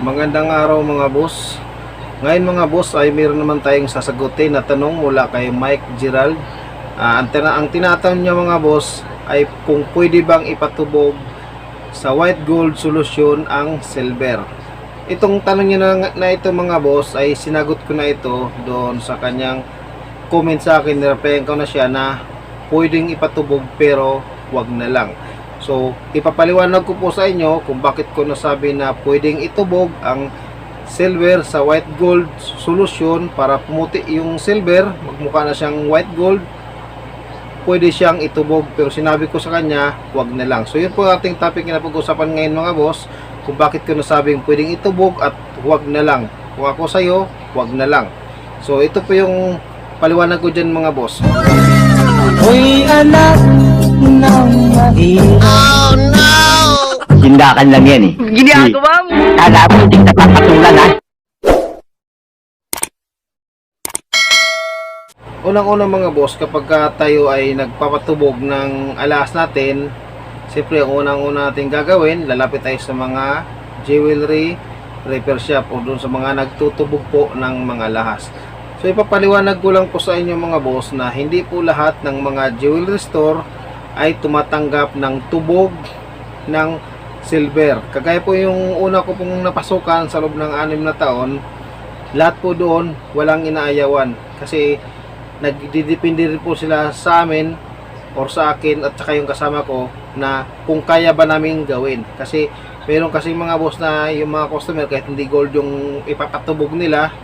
Magandang araw mga boss. Ngayon mga boss ay meron naman tayong sasagutin na tanong mula kay Mike Gerald. Ah, ang, tina- ang tinatanong niya mga boss ay kung pwede bang ipatubog sa white gold solution ang silver. Itong tanong niya na, na ito mga boss ay sinagot ko na ito doon sa kanyang comment sa akin. Nireplyan ko na siya na pwedeng ipatubog pero wag na lang. So, ipapaliwanag ko po sa inyo kung bakit ko nasabi na pwedeng itubog ang silver sa white gold solution para pumuti yung silver, magmukha na siyang white gold. Pwede siyang itubog pero sinabi ko sa kanya, wag na lang. So, yun po ating topic na pag-usapan ngayon mga boss, kung bakit ko nasabing pwedeng itubog at wag na lang. Kung ako sa'yo, wag na lang. So, ito po yung paliwanag ko dyan mga boss. Uy, anak ng mahirap. Sindakan lang yan eh. Ginagawa mo. Kala mo hindi ka papatulan ha? Unang-unang mga boss, kapag ka tayo ay nagpapatubog ng alas natin, siyempre ang unang-una natin gagawin, lalapit tayo sa mga jewelry repair shop o doon sa mga nagtutubog po ng mga lahas. So ipapaliwanag ko lang po sa inyo mga boss na hindi po lahat ng mga jewelry store ay tumatanggap ng tubog ng silver. Kagaya po yung una ko pong napasukan sa loob ng anim na taon, lahat po doon walang inaayawan. Kasi nagdidepende rin po sila sa amin or sa akin at saka yung kasama ko na kung kaya ba namin gawin. Kasi meron kasi mga boss na yung mga customer kahit hindi gold yung ipapatubog nila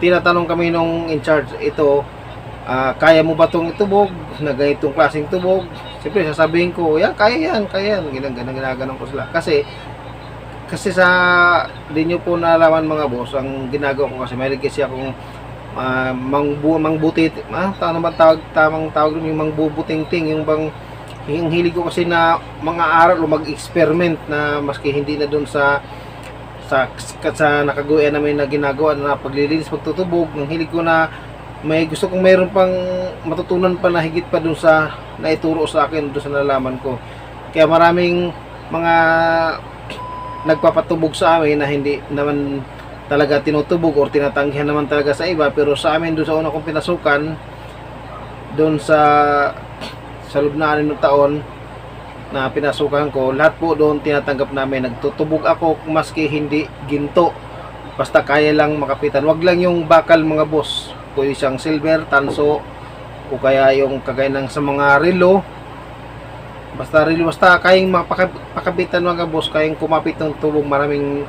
tinatanong kami nung in charge ito ah, kaya mo ba itong itubog? Na ganitong klaseng tubog siyempre sasabihin ko yan kaya yan kaya yan. Ginag ginaganon ko sila. Kasi kasi sa di nyo po nalaman mga boss ang ginagawa ko kasi may kasi akong uh, mangbu mangbutit ah tama ba tawag tamang tawag yung mangbubuting-ting yung bang yung hilig ko kasi na mga aral o mag-experiment na maski hindi na doon sa sa sa nakagawian namin na ginagawa na paglilinis pagtutubog ng hilig ko na may gusto kong mayroon pang matutunan pa na higit pa doon sa naituro sa akin doon sa nalaman ko. Kaya maraming mga nagpapatubog sa amin na hindi naman talaga tinutubog or tinatanggihan naman talaga sa iba. Pero sa amin doon sa una kong pinasukan doon sa sa loob na anim taon na pinasukan ko lahat po doon tinatanggap namin nagtutubog ako maski hindi ginto basta kaya lang makapitan. Wag lang yung bakal mga boss pwede siyang silver, tanso o kaya yung kagaya ng sa mga relo. Basta relo basta kayang mapakapitan mga boss kayang kumapit ng tubog maraming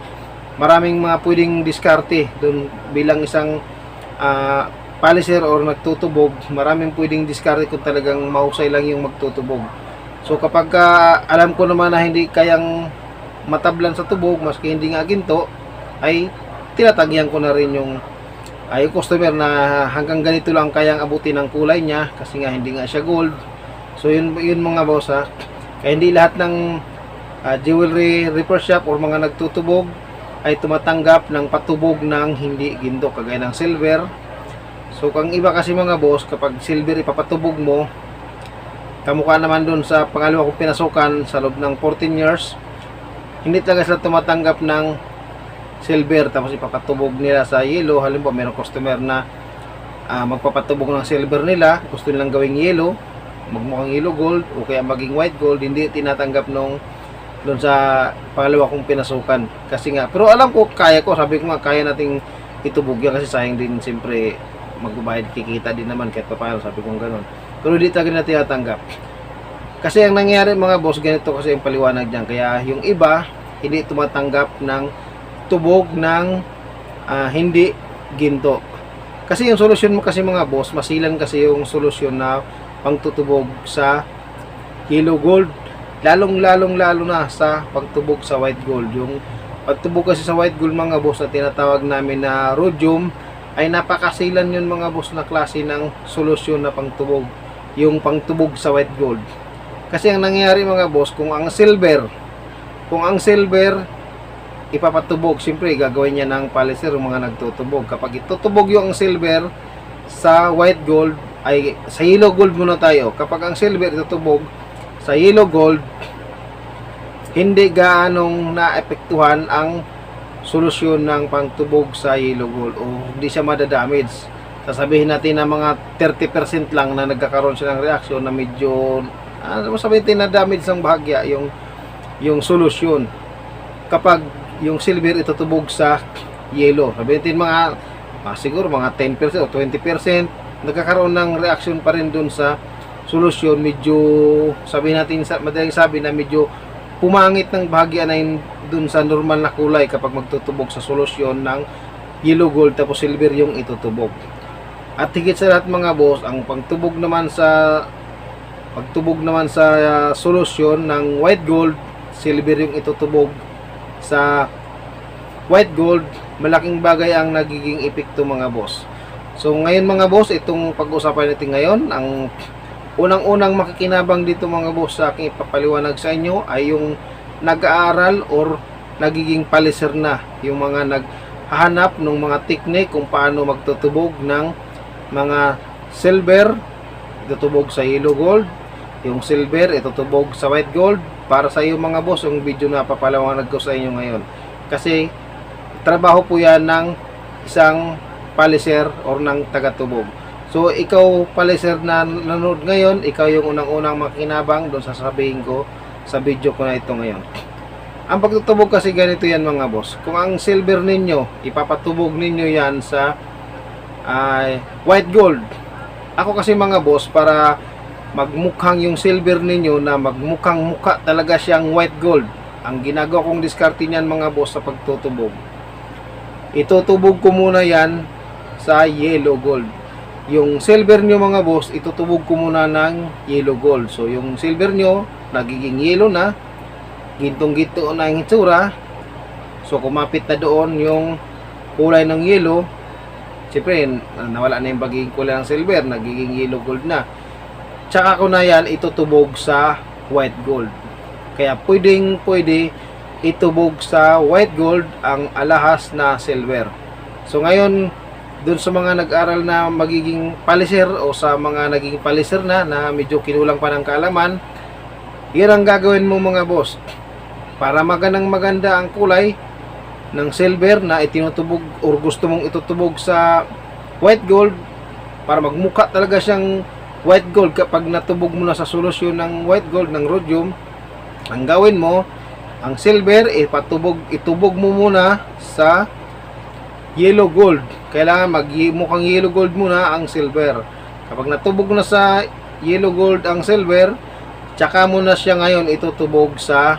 maraming mga pwedeng diskarte doon bilang isang ah, polisher or nagtutubog maraming pwedeng diskarte kung talagang mahusay lang yung magtutubog. So kapag ah, alam ko naman na hindi kayang matablan sa tubog maski hindi nga ginto ay tinatagyan ko na rin yung ay customer na hanggang ganito lang kayang abutin ang kulay niya kasi nga hindi nga siya gold so yun, yun mga boss ha kaya hindi lahat ng ah, jewelry repair shop or mga nagtutubog ay tumatanggap ng patubog ng hindi ginto kagaya ng silver. So kang iba kasi mga boss kapag silver ipapatubog mo kamukha naman dun sa pangalawa kong pinasukan sa loob ng 14 years hindi talaga sila tumatanggap ng silver tapos ipapatubog nila sa yellow. Halimbawa mayroong customer na ah, magpapatubog ng silver nila gusto nilang gawing yellow magmukhang yellow gold o kaya maging white gold hindi tinatanggap nung doon sa pangalawa kong pinasukan. Kasi nga pero alam ko kaya ko. Sabi ko nga kaya nating itubog yan kasi sayang din siyempre magbabayad kikita din naman kahit pa paano sabi ko gano'n pero hindi talaga na tinatanggap. Kasi ang nangyari mga boss ganito kasi yung paliwanag niyan. Kaya yung iba hindi tumatanggap ng tubog ng ah, hindi ginto. Kasi yung solusyon mo kasi mga boss masilan kasi yung solusyon na pangtutubog sa yellow gold. Lalong lalong lalo na sa pagtubog sa white gold. Yung pagtubog kasi sa white gold mga boss na tinatawag namin na rhodium ay napakasilan yun mga boss na klase ng solusyon na pangtubog yung pangtubog sa white gold. Kasi ang nangyayari mga boss kung ang silver kung ang silver ipapatubog. Siyempre gagawin niya ng polisher yung mga nagtutubog. Kapag itutubog yung silver sa white gold ay sa yellow gold muna tayo. Kapag ang silver itutubog sa yellow gold hindi gaanong naepektuhan ang solusyon ng pangtubog sa yellow gold o hindi siya madadamage. Sasabihin natin na mga 30% lang na nagkakaroon siya ng reaksyon na medyo ano sabihin natin na damage ng bahagya yung yung solusyon. Kapag yung silver itutubog sa yellow. Sabihin mga ah, siguro mga 10% o 20% nagkakaroon ng reaction pa rin dun sa solusyon medyo sabihin natin madaling sabi na medyo pumangit ng bahagya na yun dun sa normal na kulay kapag magtutubog sa solusyon ng yellow gold tapos silver yung itutubog. At higit sa lahat mga boss, ang pagtubog naman sa pagtubog naman sa uh, solusyon ng white gold, silver yung itutubog sa white gold, malaking bagay ang nagiging epekto mga boss. So ngayon mga boss, itong pag-usapan natin ngayon, ang unang-unang makikinabang dito mga boss sa aking ipapaliwanag sa inyo ay yung nag-aaral or nagiging paliser na yung mga naghahanap ng mga technique kung paano magtutubog ng mga silver itutubog sa yellow gold yung silver itutubog sa white gold para sa iyo mga boss yung video na papalawanag ko sa inyo ngayon. Kasi trabaho po yan ng isang paliser or ng tagatubog. So ikaw paliser na nanood ngayon ikaw yung unang-unang makinabang doon sa sasabihin ko sa video ko na ito ngayon. Ang pagtutubog kasi ganito yan mga boss. Kung ang silver ninyo ipapatubog ninyo yan sa ay white gold. Ako kasi mga boss para magmukhang yung silver ninyo na magmukhang mukha talaga siyang white gold. Ang ginagawa kong diskarte niyan mga boss sa pagtutubog. Itutubog ko muna yan sa yellow gold. Yung silver nyo mga boss itutubog ko muna ng yellow gold. So yung silver nyo nagiging yellow na. Gintong ginto na yung itsura. So kumapit na doon yung kulay ng yellow. Siyempre nawala na yung pagiging kulay ng silver nagiging yellow gold na tsaka ko na yan itutubog sa white gold. Kaya pwedeng pwede itubog sa white gold ang alahas na silver. So ngayon dun sa mga nag-aral na magiging paliser o sa mga naging paliser na na medyo kinulang pa ng kaalaman yan ang gagawin mo mga boss. Para magandang maganda ang kulay ng silver na itinutubog or gusto mong itutubog sa white gold para magmukha talaga siyang white gold kapag natubog mo na sa solusyon ng white gold ng rhodium ang gawin mo ang silver ipatubog itubog mo muna sa yellow gold. Kailangan mag mukhang yellow gold muna ang silver. Kapag natubog na sa yellow gold ang silver tsaka mo na siya ngayon itutubog sa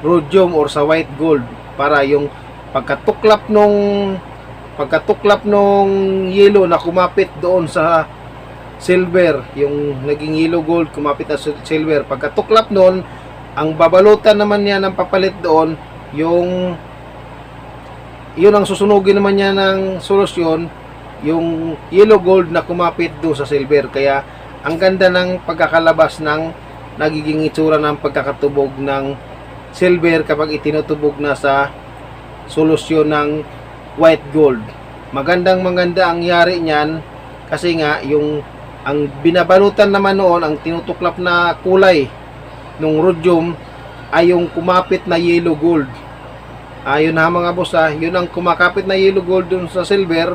rhodium or sa white gold para yung pagkatuklap nung pagkatuklap nung yellow na kumapit doon sa silver yung naging yellow gold kumapit na silver. Pagkatuklap noon ang babalutan naman niya ng papalit doon yung yun ang susunugin naman niya ng solusyon yung yellow gold na kumapit doon sa silver. Kaya ang ganda ng pagkakalabas ng nagiging itsura ng pagkakatubog ng silver kapag itinutubog na sa solusyon ng white gold. Magandang maganda ang yari niyan kasi nga yung ang binabalutan naman noon ang tinutuklap na kulay ng rhodium ay yung kumapit na yellow gold. Ayun na mga boss ah, yun ang kumakapit na yellow gold dun sa silver.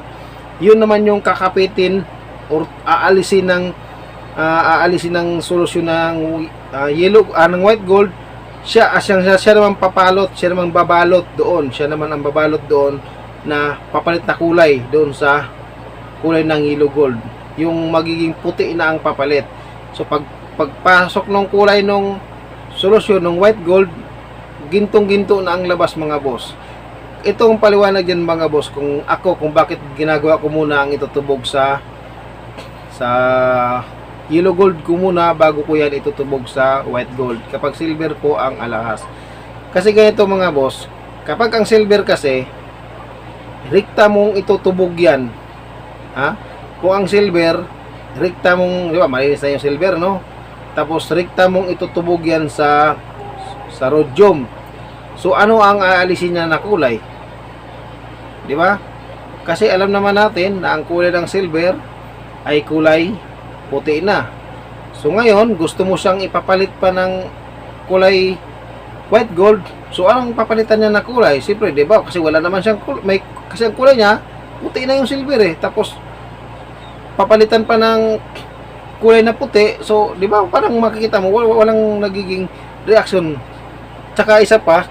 Yun naman yung kakapitin or aalisin ng ah, aalisin ng solusyon ng ah, yellow ah, ng white gold. Siya ah, siya, siya, siya naman papalot siya naman babalot doon. Siya naman ang babalot doon na papalit na kulay doon sa kulay ng yellow gold yung magiging puti na ang papalit so pag pagpasok ng kulay ng solusyon ng white gold gintong-ginto na ang labas mga boss. Ito ang paliwanag dyan mga boss kung ako kung bakit ginagawa ko muna ang itutubog sa sa yellow gold ko muna bago ko yan itutubog sa white gold kapag silver po ang alahas. Kasi ganito mga boss, kapag ang silver kasi rikta mong itutubog yan. Ha? Kung ang silver rikta mong, di ba, malinis na yung silver, no? Tapos rikta mong itutubog yan sa sa rhodium. So ano ang aalisin niya na kulay? 'Di ba? Kasi alam naman natin na ang kulay ng silver ay kulay puti na. So ngayon, gusto mo siyang ipapalit pa ng kulay white gold. So anong papalitan niya na kulay? Siyempre, 'di ba? Kasi wala naman siyang kulay, may kasi ang kulay niya puti na yung silver eh. Tapos papalitan pa ng kulay na puti. So, 'di ba? Parang makikita mo wal- walang nagiging reaction. Tsaka isa pa,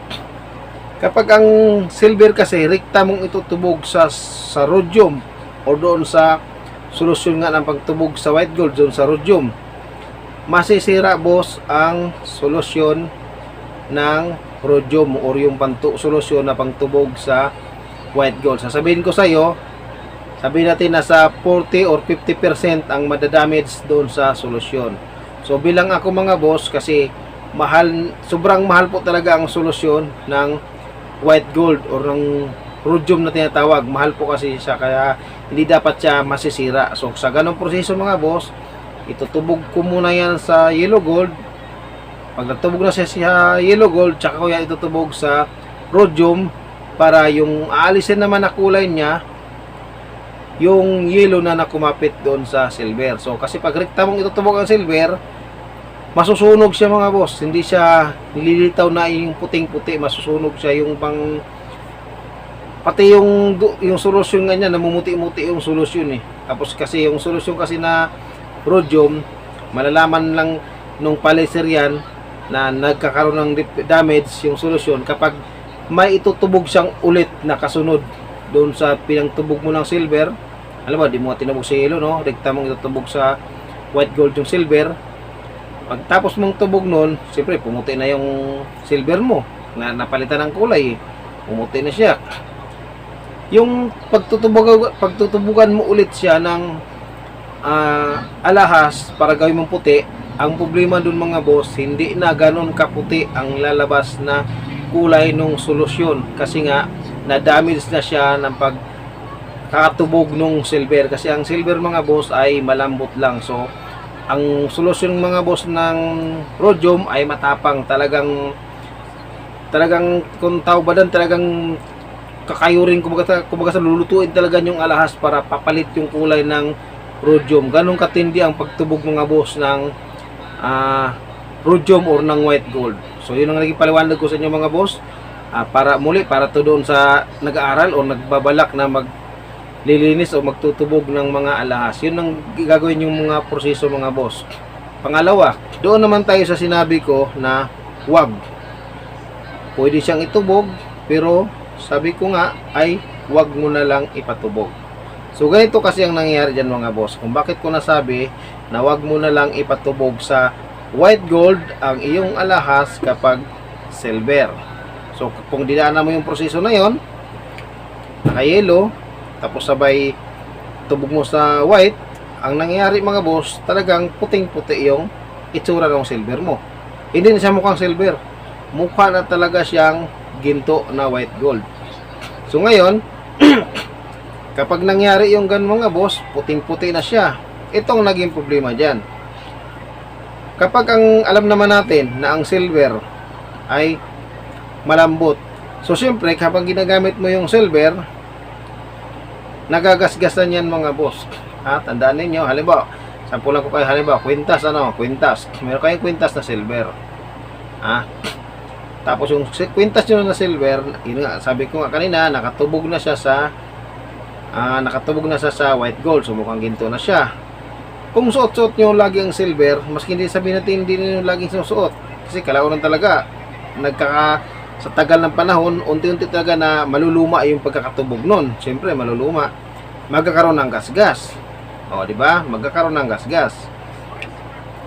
kapag ang silver kasi rekta mong itutubog sa sa rhodium o doon sa solusyon nga ng pagtubog sa white gold doon sa rhodium masisira boss ang solusyon ng rhodium or yung pantu solusyon na pangtubog sa white gold. Sasabihin ko sa iyo, sabihin natin nasa 40 or 50% ang madadamage doon sa solusyon. So bilang ako mga boss kasi mahal sobrang mahal po talaga ang solusyon ng white gold or ng rhodium na tinatawag. Mahal po kasi siya kaya hindi dapat siya masisira. So sa ganong proseso mga boss, itutubog ko muna yan sa yellow gold pag natubog na siya sa yellow gold tsaka ko yan itutubog sa rhodium para yung aalisin naman na kulay niya yung yellow na nakumapit doon sa silver. So kasi pag rekta mong itutubog ang silver masusunog siya mga boss. Hindi siya nililitaw na yung puting puti masusunog siya yung pang pati yung yung solusyon nga niya namumuti-muti yung solusyon eh. Tapos kasi yung solusyon kasi na rhodium, malalaman lang nung paliser yan na nagkakaroon ng damage yung solusyon kapag may itutubog siyang ulit na kasunod doon sa pinangtubog mo ng silver. Alam mo, di mo tinubog sa yellow, no? Rekta mong itutubog sa white gold yung silver. Pagtapos mong tubog nun, siyempre pumuti na yung silver mo na napalitan ng kulay. eh. Pumuti na siya. Yung pagtutubog, pagtutubugan mo ulit siya ng ah, alahas para gawin mong puti, ang problema dun mga boss, hindi na ganun kaputi ang lalabas na kulay nung solusyon kasi nga na-damage na siya ng pag kakatubog nung silver kasi ang silver mga boss ay malambot lang so ang solusyon mga boss ng rhodium ay matapang talagang talagang kung tawbadan talagang kakayurin kumbaga, kumbaga sa lulutuin talaga yung alahas para papalit yung kulay ng rhodium. Ganong katindi ang pagtubog mga boss ng ah, rhodium or ng white gold. So yun ang naging paliwanag ko sa inyo mga boss. Ah, para muli, para to doon sa nag-aaral o nagbabalak na mag lilinis o magtutubog ng mga alahas. Yun ang gagawin yung mga proseso mga boss. Pangalawa, doon naman tayo sa sinabi ko na wag. Pwede siyang itubog, pero sabi ko nga ay wag mo na lang ipatubog. So ganito kasi ang nangyayari dyan mga boss. Kung bakit ko nasabi na wag mo na lang ipatubog sa white gold ang iyong alahas kapag silver. So kung dinaanan mo yung proseso na yon, naka-yellow, tapos sabay tubog mo sa white, ang nangyayari mga boss, talagang puting-puti yung itsura ng silver mo. Hindi na siya mukhang silver. Mukha na talaga siyang ginto na white gold. So ngayon, Kapag nangyari yung ganun mga boss, puting-puti na siya. Itong naging problema dyan. Kapag ang alam naman natin na ang silver ay malambot. So syempre, kapag ginagamit mo yung silver, nagagasgasan yan mga boss. Ha, tandaan ninyo, halimbawa, sampulan ko kayo, halimbawa, kwintas, ano, kwintas. Meron kayong kwintas na silver. Ha? Tapos yung kwintas nyo na silver, yun nga, sabi ko nga kanina, nakatubog na siya sa ah, nakatubog na siya sa white gold so mukhang ginto na siya kung suot-suot nyo lagi ang silver maski hindi sabihin natin hindi nyo laging sinusuot kasi kalaunan talaga nagkaka sa tagal ng panahon unti-unti talaga na maluluma yung pagkakatubog nun. Siyempre maluluma. Magkakaroon ng gasgas. O di ba? Magkakaroon ng gasgas.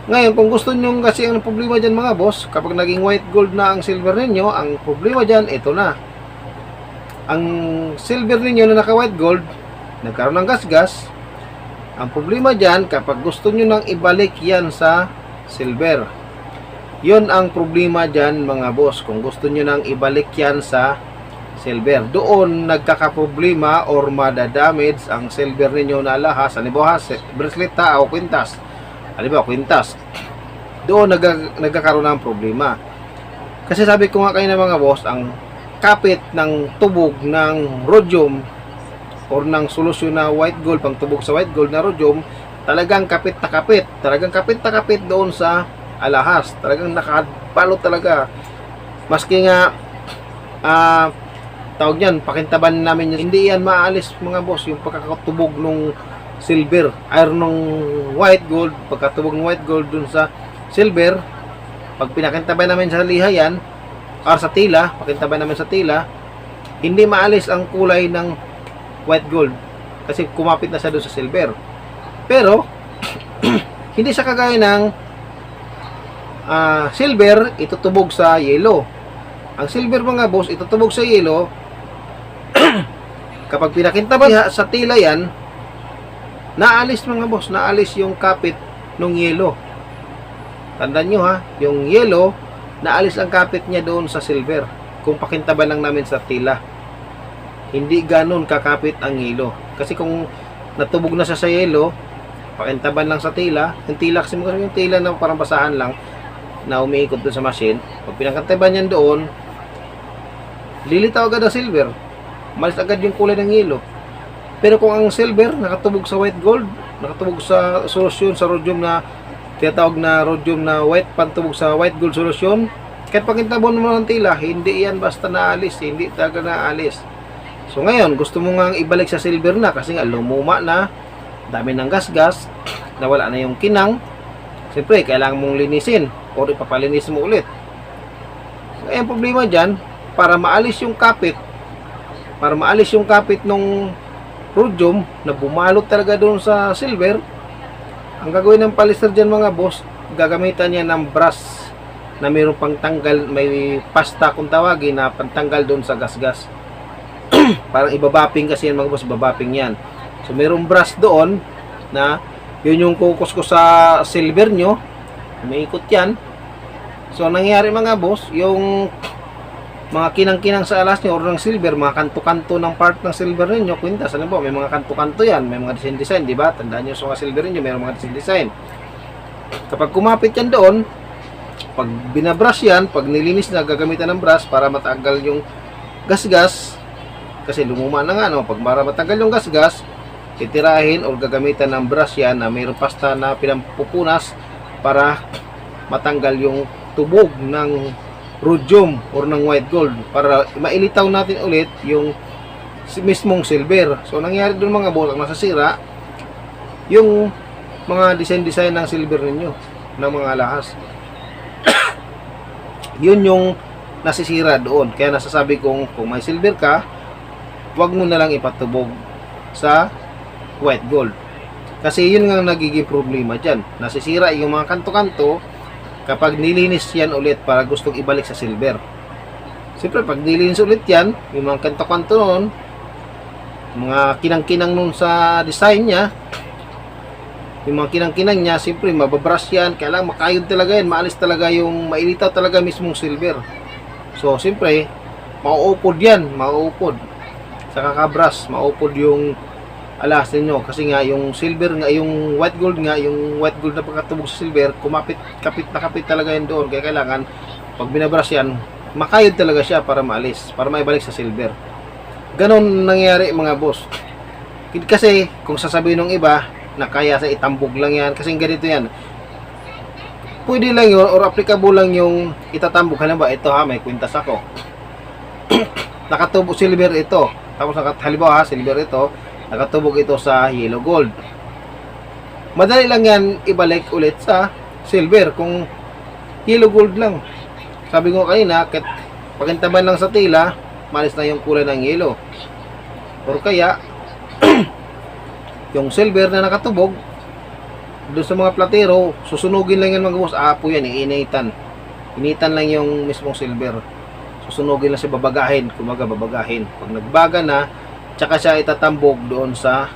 Ngayon kung gusto nyo kasi ang problema dyan mga boss kapag naging white gold na ang silver ninyo ang problema dyan ito na. Ang silver ninyo na naka white gold nagkaroon ng gasgas. Ang problema dyan kapag gusto nyo nang ibalik yan sa silver yon ang problema dyan mga boss. Kung gusto nyo nang ibalik yan sa silver. Doon nagkakaproblema or madadamage ang silver ninyo na alahas halimbawa bracelet ta o kwintas. Halimbawa kwintas. Doon nagka- nagkakaroon ng problema. Kasi sabi ko nga kayo na mga boss ang kapit ng tubog ng rhodium or ng solusyon na white gold, pang tubog sa white gold na rhodium, talagang kapit na kapit. Talagang kapit na kapit doon sa alahas. Talagang nakapalo talaga. Maski nga, ah, tawag yan, pakintaban namin yun. Hindi yan maalis mga boss, yung pagkakatubog nung silver, iron nung white gold, pagkatubog ng white gold dun sa silver, pag pinakintaban namin sa liha yan, or sa tila, pakintaban namin sa tila, hindi maalis ang kulay ng white gold kasi kumapit na siya doon sa silver. Pero, hindi siya kagaya ng ah, silver, itutubog sa yellow. Ang silver mga boss, itutubog sa yellow, kapag pinakintaban sa tila yan, naalis mga boss, naalis yung kapit ng yellow. Tandaan nyo ha, yung yellow, naalis ang kapit niya doon sa silver. Kung pakintaban lang namin sa tila. Hindi ganun kakapit ang yellow. Kasi kung natubog na siya sa yellow, pakintaban lang sa tila, yung tila kasi yung tila na parang basahan lang, na umiikot doon sa machine, pag pinakantaban niyan doon, lilitaw agad ang silver. Malis agad yung kulay ng yellow. Pero kung ang silver nakatubog sa white gold, nakatubog sa solution sa rhodium na tinatawag na rhodium na white pantubog sa white gold solution, kahit pakintabon mo ng tila, hindi yan basta naalis, hindi talaga naalis. So ngayon, gusto mo nga ibalik sa silver na kasi nga lumuma na, dami ng gasgas, nawala na yung kinang. Siyempre, kailangan mong linisin o ipapalinis mo ulit. So, ang problema dyan, para maalis yung kapit, para maalis yung kapit nung rhodium na bumalot talaga doon sa silver, ang gagawin ng palister dyan mga boss, gagamitan niya ng brush na mayroong pang tanggal, may pasta kung tawagin na pantanggal doon sa gasgas. Parang ibabaping kasi yan mga boss, ibabaping yan. So mayroong brush doon na yun yung kukus sa silver nyo, umiikot yan. So ang nangyari mga boss, yung mga kinang-kinang sa alas nyo or ng silver, mga kanto-kanto ng part ng silver ninyo, kwintas, alam po, may mga kanto-kanto yan, may mga design-design, di ba? Tandaan nyo sa mga silver ninyo, may mga design-design. Kapag kumapit yan doon, pag binabrush yan, pag nilinis na, gagamitan ng brush para matanggal yung gasgas, kasi lumuma na nga, no? pag para matanggal yung gasgas, titirahin o gagamitan ng brush yan na mayroong pasta na pinampupunas para matanggal yung tubog ng rhodium or ng white gold para mailitaw natin ulit yung mismong silver. So, nangyari doon mga boss, ang nasasira, yung mga design-design ng silver ninyo, ng mga alahas. yun yung nasisira doon. Kaya nasasabi kong kung may silver ka, wag mo na lang ipatubog sa white gold. Kasi yun nga nagiging problema dyan. Nasisira yung mga kanto-kanto kapag nilinis yan ulit para gustong ibalik sa silver. Siyempre, pag nilinis ulit yan, yung mga kanto-kanto nun, mga kinang-kinang nun sa design niya, yung mga kinang-kinang niya, siyempre, mababrush yan, kailangan makayod talaga yan, maalis talaga yung, mailitaw talaga mismong silver. So, siyempre, mauupod yan, mauupod. Sa kakabras, maupod yung alas ninyo kasi nga yung silver nga yung white gold nga yung white gold na pagkatubog sa silver kumapit kapit na kapit talaga yun doon. Kaya kailangan pag binabrush yan makayod talaga siya para maalis para maibalik sa silver. Ganon nangyari mga boss. Kasi kung sasabihin ng iba na kaya sa itambog lang yan kasi ganito yan. Pwede lang yun or applicable lang yung itatambog. Halimbawa ito ha may kwintas ako. Nakatubog silver ito. Tapos halimbawa ha silver ito nakatubog ito sa yellow gold. Madali lang yan ibalik ulit sa silver kung yellow gold lang. Sabi ko kanina, kahit pakintaban lang sa tila, malis na yung kulay ng yellow. Or kaya, yung silver na nakatubog, doon sa mga platero, susunugin lang yan mga boss, apo yan, iinitan. Initan lang yung mismong silver. Susunugin lang siya babagahin, kumaga babagahin. Pag nagbaga na, tsaka siya itatambog doon sa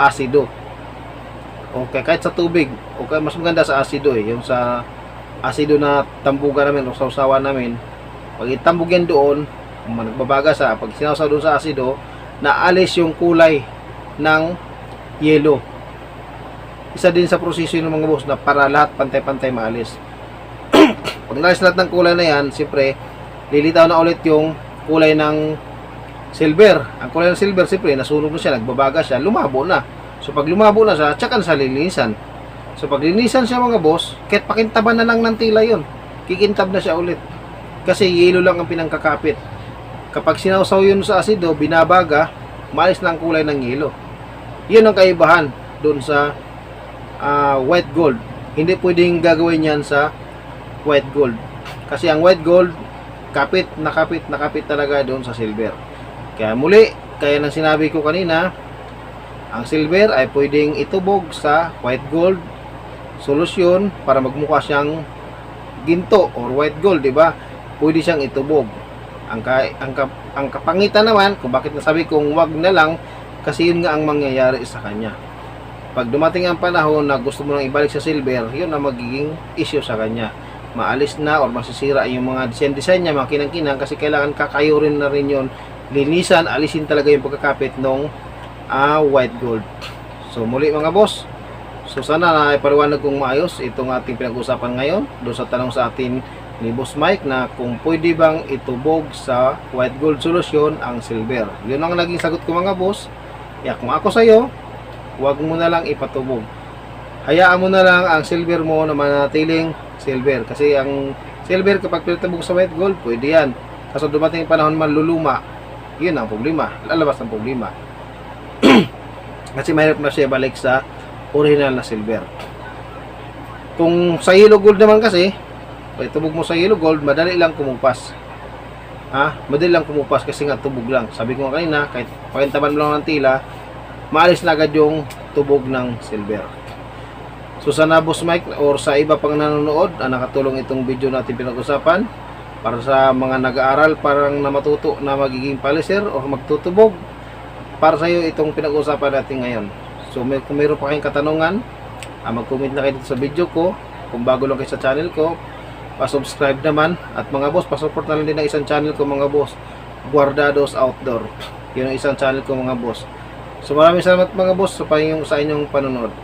asido. Okay, kahit sa tubig, okay, mas maganda sa asido eh, yung sa asido na tambugan namin o sausawan namin. Pag itambog yan doon, nagbabaga sa, pag sinawsaw doon sa asido, naalis yung kulay ng yellow. Isa din sa proseso ng mga boss na para lahat pantay-pantay maalis. pag naalis lahat ng kulay na yan, siyempre, lilitaw na ulit yung kulay ng silver. Ang kulay ng silver, siyempre, nasunog na siya, nagbabaga siya, lumabo na. So, pag lumabo na siya, tsaka sa lilinisan. So, pag linisan siya mga boss, kahit pakintaban na lang ng tila yon kikintab na siya ulit. Kasi yelo lang ang pinangkakapit. Kapag sinawsaw yun sa asido, binabaga, maalis na ang kulay ng yelo. Yun ang kaibahan doon sa ah, white gold. Hindi pwedeng gagawin yan sa white gold. Kasi ang white gold, kapit, nakapit, nakapit talaga doon sa silver. Kaya muli, kaya nang sinabi ko kanina, ang silver ay pwedeng itubog sa white gold solusyon para magmukha siyang ginto or white gold, di ba? Pwede siyang itubog. Ang, ka, ang, ka, ang kapangitan naman, kung bakit nasabi kong wag na lang, kasi yun nga ang mangyayari sa kanya. Pag dumating ang panahon na gusto mo nang ibalik sa silver, yun ang magiging issue sa kanya. Maalis na or masisira yung mga design-design niya, mga kinang-kinang, kasi kailangan kakayurin na rin yun. Linisan, alisin talaga yung pagkakapit ng ah, white gold. So muli mga boss, so sana na ipaliwanag kong maayos itong ating pinag-usapan ngayon doon sa tanong sa atin ni Boss Mike na kung pwede bang itubog sa white gold solution ang silver. Yun ang naging sagot ko mga boss. Kaya kung ako sa'yo, huwag mo na lang ipatubog. Hayaan mo na lang ang silver mo na manatiling silver. Kasi ang silver kapag pinatubog sa white gold, pwede yan. Kaso dumating panahon maluluma, yun ang problema. Lalabas ang problema. Kasi mahirap na siya balik sa original na silver. Kung sa yellow gold naman kasi, pag tubog mo sa yellow gold, madali lang kumupas. Ha? Madali lang kumupas kasi nga tubog lang. Sabi ko kanina, kahit pakintaban mo lang ng tila, maalis na agad yung tubog ng silver. So sana Boss Mike or sa iba pang nanonood na nakatulong itong video natin pinag-usapan para sa mga nag-aaral parang na matuto na magiging polisher o magtutubog para sa iyo itong pinag-usapan natin ngayon. So may, kung mayroon pa kayong katanungan, ah, mag-comment na kayo dito sa video ko. Kung bago lang kayo sa channel ko, pa-subscribe naman. At mga boss, pa-support na lang din ang isang channel ko mga boss, Guardados Outdoor. Yun ang isang channel ko mga boss. So maraming salamat mga boss sa, panyong, sa inyong panonood.